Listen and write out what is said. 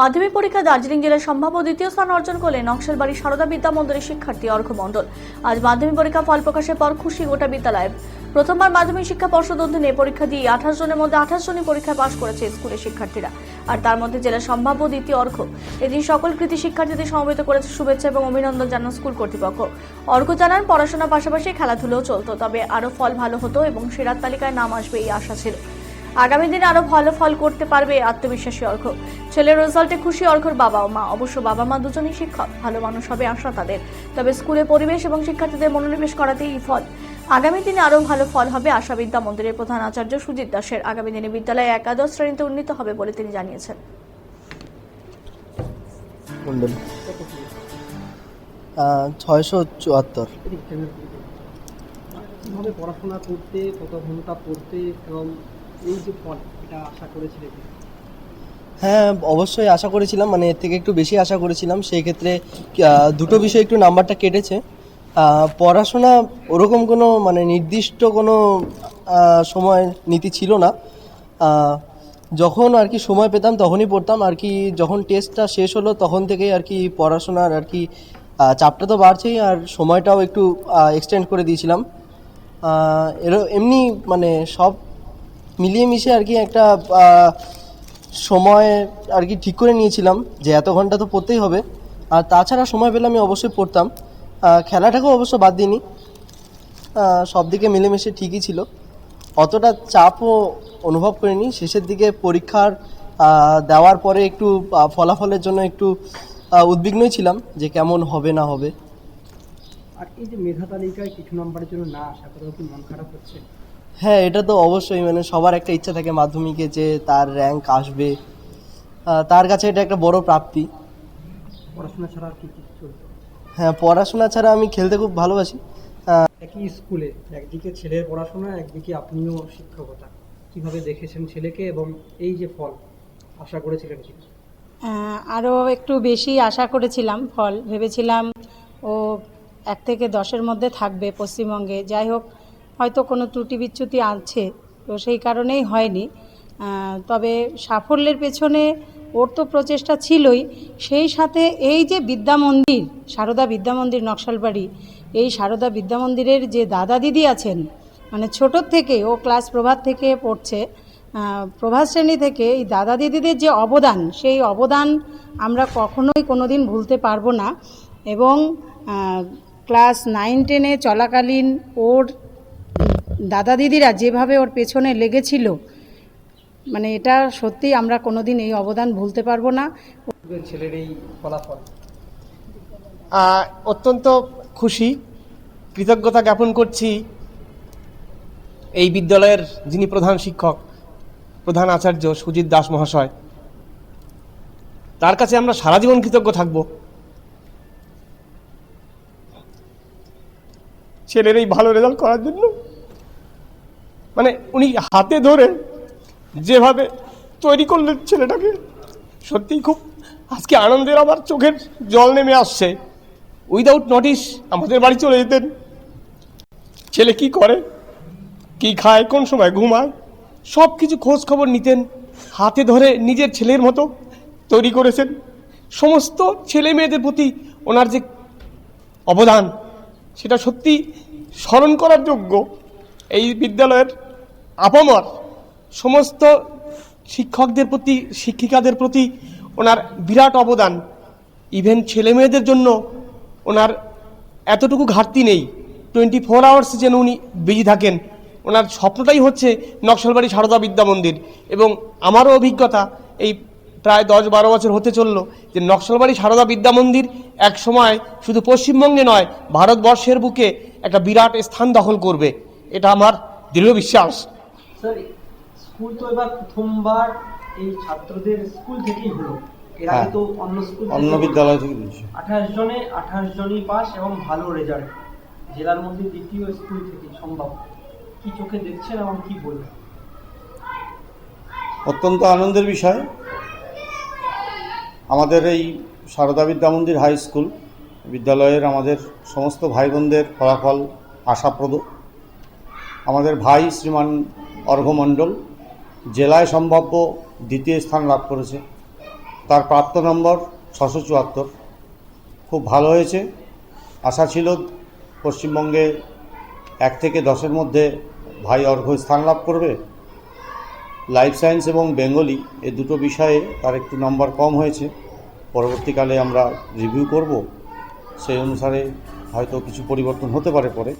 মাধ্যমিক পরীক্ষা দার্জিলিং জেলার সম্ভাব্য দ্বিতীয় স্থান অর্জন করলেন নকশালবাড়ি সারদা বিদ্যা মন্দিরের শিক্ষার্থী অর্ঘ মণ্ডল। আজ মাধ্যমিক পরীক্ষা ফল প্রকাশের পর খুশি গোটা বিদ্যালয়। প্রথমবার মাধ্যমিক শিক্ষা পর্ষদ অধীনে পরীক্ষা দিয়ে আঠাশ জনের মধ্যে আঠাশ জনই পরীক্ষায় পাশ করেছে স্কুলের শিক্ষার্থীরা। আর তার মধ্যে জেলার সম্ভাব্য দ্বিতীয় অর্ঘ। এদিন সকল কৃতি শিক্ষার্থীদের সমবেত করেছে শুভেচ্ছা এবং অভিনন্দন জানান স্কুল কর্তৃপক্ষ। অর্ঘ জানান, পড়াশোনার পাশাপাশি খেলাধুলোও চলতো, তবে আরও ফল ভালো হতো এবং সেরার তালিকায় নাম আসবে এই আশা ছিল। আগামী দিনে আরও ভালো ফল করতে পারবে আত্মবিশ্বাসী অর্ঘ। ছেলের রেজাল্টে খুশি অর্ঘর বাবা ও মা। অবশ্য বাবা মা দুজনেই শিক্ষক। ভালো মানুষ হবে আশা তাদের। তবে স্কুলে পরিবেশ এবং শিক্ষার্থীদের মনোনিবেশ করাতেই এই ফল। আগামী দিনে আরও ভালো ফল হবে আশা বিদ্যা মন্দিরের প্রধান আচার্য সুজিত দাসের। আগামী দিনে বিদ্যালয়ে একাদশ শ্রেণীতে উন্নীত হবে বলে তিনি জানিয়েছেন। ছয়শো চুয়াত্তর। কীভাবে পড়াশোনা করতে কত ঘণ্টা পড়তে এবং এই যে ফল এটা আশা করেছিলেন হ্যাঁ অবশ্যই আশা করেছিলাম মানে এর থেকে একটু বেশি আশা করেছিলাম। সেই ক্ষেত্রে দুটো বিষয় একটু নাম্বারটা কেটেছে। পড়াশোনা ওরকম কোনো মানে নির্দিষ্ট কোনো সময় নীতি ছিল না। যখন আর কি সময় পেতাম, তখনই পড়তাম। আর কি যখন টেস্টটা শেষ হলো, তখন থেকেই আর কি পড়াশোনার আর কি চাপটা তো বাড়ছেই। আর সময়টাও একটু এক্সটেন্ড করে দিয়েছিলাম। এর, এমনি মানে সব মিলিয়ে মিশে আর কি একটা সময় আর কি ঠিক করে নিয়েছিলাম যে এত ঘণ্টা তো পড়তেই হবে। আর তাছাড়া সময় পেলে আমি অবশ্যই পড়তাম। খেলাটাকেও অবশ্য বাদ দিইনি। সব দিকে মিলেমিশে ঠিকই ছিল। অতটা চাপও অনুভব করিনি। শেষের দিকে পরীক্ষার দেওয়ার পরে একটু ফলাফলের জন্য একটু উদ্বিগ্নই ছিলাম যে কেমন হবে না হবে। আর এই যে মেধা তালিকায় কিছু নাম্বারের জন্য না আশা করেও কি মন খারাপ হচ্ছে? হ্যাঁ এটা তো অবশ্যই মানে সবার একটা ইচ্ছা থাকে মাধ্যমিকে যে তার র্যাঙ্ক আসবে। তার কাছে এটা একটা বড় প্রাপ্তি। পড়াশোনা ছাড়া আর কি কি হ্যাঁ পড়াশোনা ছাড়া আমি খেলতে খুব ভালোবাসি। একই স্কুলে একদিকে ছেলের পড়াশোনা একদিকে আপনিও শিক্ষকতা। কীভাবে দেখেছেন ছেলেকে এবং এই যে ফল আশা করেছিলেন কি? আরও একটু বেশি আশা করেছিলাম ফল। ভেবেছিলাম ও এক থেকে দশের মধ্যে থাকবে পশ্চিমবঙ্গে। যাই হোক হয়তো কোনো ত্রুটি বিচ্যুতি আছে, তো সেই কারণেই হয়নি। তবে সাফল্যের পেছনে ওর তো প্রচেষ্টা ছিলই। সেই সাথে এই যে বিদ্যা মন্দির, সারদা বিদ্যা মন্দির নকশালবাড়ি, এই সারদা বিদ্যা মন্দিরের যে দাদা দিদি আছেন মানে ছোটোর থেকে ও ক্লাস প্রভাত থেকে পড়ছে প্রভাত শ্রেণি থেকে এই দাদা দিদিদের যে অবদান, সেই অবদান আমরা কখনোই কোনো দিন ভুলতে পারব না। এবং ক্লাস নাইন টেনে চলাকালীন ওর দাদা দিদিরা যেভাবে ওর পেছনে লেগেছিল মানে এটা সত্যি আমরা কোনোদিন এই অবদান ভুলতে পারব না। ছেলের এই ফলাফল। অত্যন্ত খুশি, কৃতজ্ঞতা জ্ঞাপন করছি এই বিদ্যালয়ের যিনি প্রধান শিক্ষক, প্রধান আচার্য সুজিত দাস মহাশয়। তার কাছে আমরা সারা জীবন কৃতজ্ঞ থাকব। ছেলের এই ভালো রেজাল্ট করার জন্য মানে উনি হাতে ধরে যেভাবে তৈরি করলেন ছেলেটাকে, সত্যিই খুব আজকে আনন্দের আবার চোখের জল নেমে আসছে। উইদাউট নোটিশ আমাদের বাড়ি চলে যেতেন। ছেলে কি করে? কি খায়? কোন সময় ঘুমায়? সব কিছু খোঁজ খবর নিতেন। হাতে ধরে নিজের ছেলের মতো তৈরি করেছেন। সমস্ত ছেলে মেয়েদের প্রতি ওনার যে অবদান, সেটা সত্যি স্মরণ করার যোগ্য। এই বিদ্যালয়ের আপামর সমস্ত শিক্ষকদের প্রতি, শিক্ষিকাদের প্রতি ওনার বিরাট অবদান। ইভেন ছেলে মেয়েদের জন্য ওনার এতটুকু ঘাটতি নেই। টোয়েন্টি ফোর আওয়ার্স যেন উনি বিজি থাকেন। ওনার স্বপ্নটাই হচ্ছে নকশালবাড়ি সারদা বিদ্যা মন্দির। এবং আমারও অভিজ্ঞতা এই প্রায় দশ বারো বছর হতে চলল যে নকশালবাড়ি সারদা বিদ্যা মন্দির এক সময় শুধু পশ্চিমবঙ্গে নয়, ভারতবর্ষের বুকে একটা বিরাট স্থান দখল করবে। এটা আমার দৃঢ় বিশ্বাস। স্যার স্কুল তো এবার প্রথমবার এই ছাত্রদের স্কুল থেকেই হলো। এর আগে হ্যাঁ। তো অন্য স্কুল অন্য বিদ্যালয় থেকে দিয়েছে। আঠাশ জনে আঠাশ জনই পাস এবং ভালো রেজাল্ট জেলার মধ্যে দ্বিতীয় স্কুল থেকে সম্ভব। কি চোখে দেখছেন এবং কি বলবেন? অত্যন্ত আনন্দের বিষয়। আমাদের এই সারদা বিদ্যা মন্দির হাই স্কুল বিদ্যালয়ের আমাদের সমস্ত ভাই বোনদের ফলাফল আশাপ্রদ। আমাদের ভাই শ্রীমান অর্ঘ্যমণ্ডল, জেলায় সম্ভাব্য দ্বিতীয় স্থান লাভ করেছে। তার প্রাপ্ত নম্বর ছশো চুয়াত্তর। খুব ভালো হয়েছে। আশা ছিল পশ্চিমবঙ্গে এক থেকে দশের মধ্যে ভাই অর্ঘ্য স্থান লাভ করবে। লাইফ সায়েন্স এবং বেঙ্গলি এ দুটো বিষয়ে তার একটু নম্বর কম হয়েছে। পরবর্তীকালে আমরা রিভিউ করব। সেই অনুসারে হয়তো কিছু পরিবর্তন হতে পারে পরে।